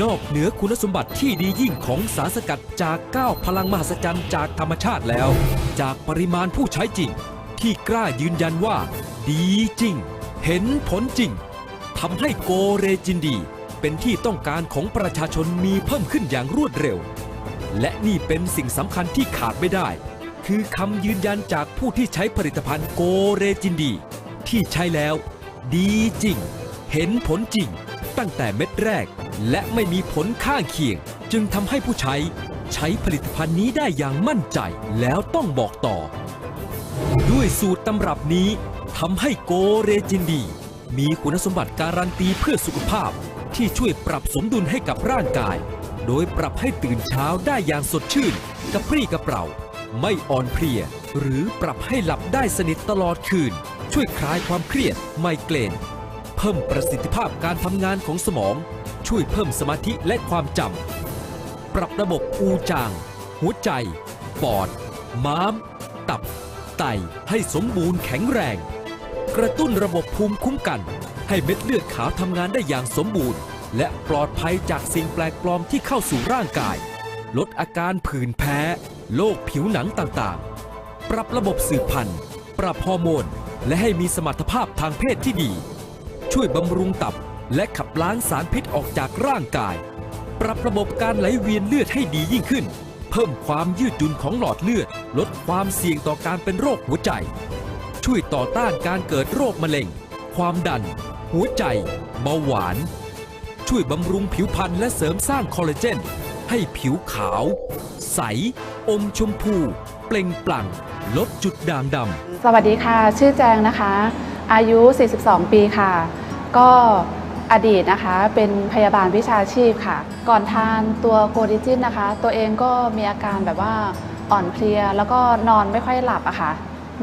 นอกเหนือคุณสมบัติที่ดียิ่งของสารสกัดจาก9พลังมหัศจรรย์จากธรรมชาติแล้ว จากปริมาณผู้ใช้จริง ที่กล้ายืนยันว่า ดีจริง เห็นผลจริงทำให้โกเรจินดี เป็นที่ต้องการของประชาชนมีเพิ่มขึ้นอย่างรวดเร็ว และนี่เป็นสิ่งสำคัญที่ขาดไม่ได้ คือคำยืนยันจากผู้ที่ใช้ผลิตภัณฑ์โกเรจินดี ที่ใช้แล้ว ดีจริง เห็นผลจริง ตั้งแต่เม็ดแรก และไม่มีผลข้างเคียง จึงทำให้ผู้ใช้ ใช้ผลิตภัณฑ์นี้ได้อย่างมั่นใจแล้วต้องบอกต่อ ด้วยสูตรตำรับนี้ทำให้โกเรจินดี มีคุณสมบัติการันตีเพื่อสุขภาพ ที่ช่วยปรับสมดุลให้กับร่างกาย โดยปรับให้ตื่นเช้าได้อย่างสดชื่น กระปรี้กระเปร่า ไม่อ่อนเพลีย หรือปรับให้หลับได้สนิทตลอดคืน ช่วยคลายความเครียดไมเกรน เพิ่มประสิทธิภาพการทำงานของสมอง ช่วยเพิ่มสมาธิและความจำ ปรับระบบอูจาง หัวใจ ปอด ม้าม ตับ ไตให้สมบูรณ์แข็งแรง กระตุ้นระบบภูมิคุ้มกัน ให้เม็ดเลือดขาวทำงานได้อย่างสมบูรณ์ และปลอดภัยจากสิ่งแปลกปลอมที่เข้าสู่ร่างกาย ลดอาการผื่นแพ้ โรคผิวหนังต่างๆ ปรับระบบสืบพันธุ์ ปรับฮอร์โมน และให้มีสมรรถภาพทางเพศที่ดี ช่วยบำรุงตับ และขับล้างสารพิษออกจากร่างกาย ปรับระบบการไหลเวียนเลือดให้ดียิ่งขึ้น เพิ่มความยืดหยุ่นของหลอดเลือด ลดความเสี่ยงต่อการเป็นโรคหัวใจ ช่วยต่อต้านการเกิดโรคมะเร็ง ความดัน หัวใจ เบาหวาน ช่วยบำรุงผิวพรรณและเสริมสร้างคอลลาเจน ให้ผิวขาว ใส อมชมพู เปล่งปลั่ง ลดจุดด่างดำสวัสดีค่ะ ชื่อแจงนะคะ อายุ 42 ปีค่ะ ก็อดีตนะคะเป็นพยาบาลวิชาชีพค่ะ ก่อนทานตัวโกดิจินนะคะ ตัวเองก็มีอาการแบบว่าอ่อนเพลีย แล้วก็นอนไม่ค่อยหลับอะค่ะ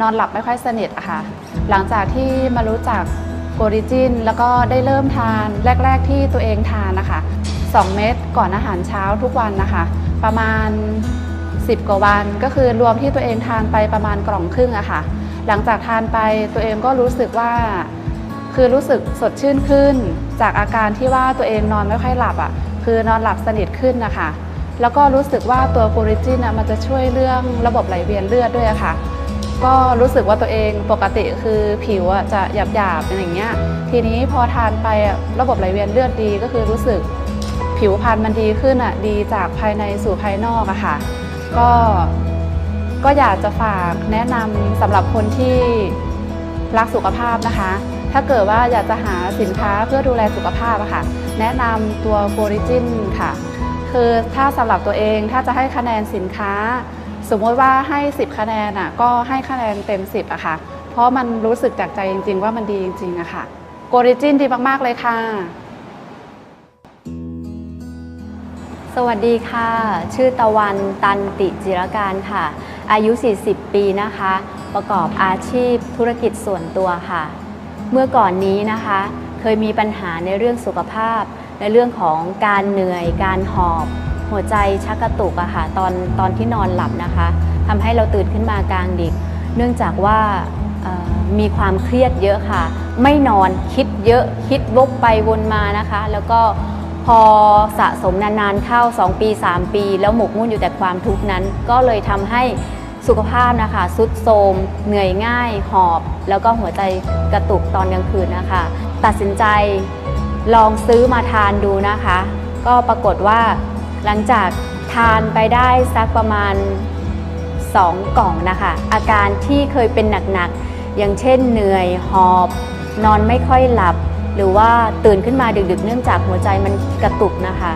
นอนหลับไม่ค่อยสนิทอะค่ะ หลังจากที่มารู้จักโกดิจินแล้วก็ได้เริ่มทานแรก ๆ ที่ตัวเองทานนะคะ2 เม็ดก่อนอาหารเช้าทุกวันนะคะ ประมาณ 10 กว่าวันก็คือรวมที่ตัวเองทานไปประมาณกล่องครึ่งอะค่ะ หลังจากทานไปตัวเองก็รู้สึกว่า คือรู้สึกสดชื่นขึ้น จากอาการที่ว่าตัวเองนอนไม่ค่อยหลับอะคือนอนหลับสนิทขึ้นนะคะแล้วก็รู้สึกว่าตัวโกริจินอะมันจะช่วยเรื่องระบบไหลเวียนเลือดด้วยะค่ะ ก็รู้สึกว่าตัวเองปกติคือผิวอะจะหยาบหยาบๆเป็นอย่างเงี้ย ทีนี้พอทานไประบบไหลเวียนเลือดดีก็คือรู้สึกผิวพรรณมันดีขึ้นอะดีจากภายในสู่ภายนอกอะค่ะ ก็ก็อยากจะฝากแนะนำสำหรับคนที่รักสุขภาพนะคะ ถ้าเกิดว่าอยากจะหาสินค้าเพื่อดูแลสุขภาพอะค่ะ แนะนำตัวโกริจินค่ะ คือถ้าสำหรับตัวเองถ้าจะให้คะแนนสินค้า สมมติว่าให้ 10 คะแนนอะก็ให้คะแนนเต็ม 10อะค่ะ เพราะมันรู้สึกจากใจจริง ๆ ว่ามันดีจริงๆอะค่ะโกริจินดีมากๆเลยค่ะ สวัสดีค่ะ ชื่อตะวันตันติจิรการค่ะ อายุ 40 ปีนะคะ ประกอบอาชีพธุรกิจส่วนตัวค่ะ เมื่อก่อนนี้นะคะ เคยมีปัญหาในเรื่องสุขภาพ ในเรื่องของการเหนื่อย การหอบ หัวใจชักกระตุกอะค่ะตอนตอนที่นอนหลับนะคะทำให้เราตื่นขึ้นมากลางดึก เนื่องจากว่ามีความเครียดเยอะค่ะ ไม่นอนคิดเยอะคิดวกไปวนมานะคะ แล้วก็พอสะสมนานๆเข้า 2 ปี 3 ปี แล้วหมกมุ่นอยู่แต่ความทุกข์นั้น ก็เลยทำให้ สุขภาพนะคะสุดโทมเหนื่อยง่าย หอบ แล้วก็หัวใจกระตุกตอนกลางคืนนะคะ ตัดสินใจลองซื้อมาทานดูนะคะ ก็ปรากฏว่าหลังจากทานไปได้สักประมาณ 2 กล่องนะคะ อาการที่เคยเป็นหนักๆ อย่างเช่นเหนื่อยหอบ นอนไม่ค่อยหลับ หรือว่าตื่นขึ้นมาดึกๆ เนื่องจากหัวใจมันกระตุกนะคะ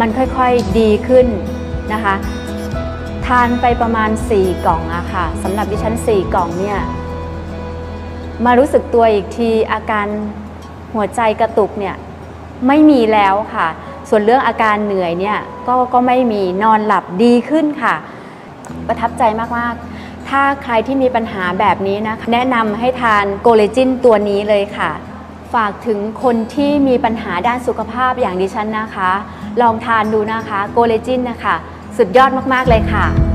มันค่อยๆดีขึ้นนะคะานไปประมาณ 4 กล่องอะค่ะสำหรับดิฉัน 4 กล่องเนี่ยมารู้สึกตัวอีกทีอาการหัวใจกระตุกเนี่ยไม่มีแล้วค่ะ ส่วนเรื่องอาการเหนื่อยเนี่ยก็ก็ไม่มีนอนหลับดีขึ้นค่ะ ประทับใจมากๆ ถ้าใครที่มีปัญหาแบบนี้นะคะแนะนำให้ทานโกเลจินตัวนี้เลยค่ะ ฝากถึงคนที่มีปัญหาด้านสุขภาพอย่างดิฉันนะคะ ลองทานดูนะคะโกเลจินนะคะ สุดยอดมาก ๆ เลยค่ะ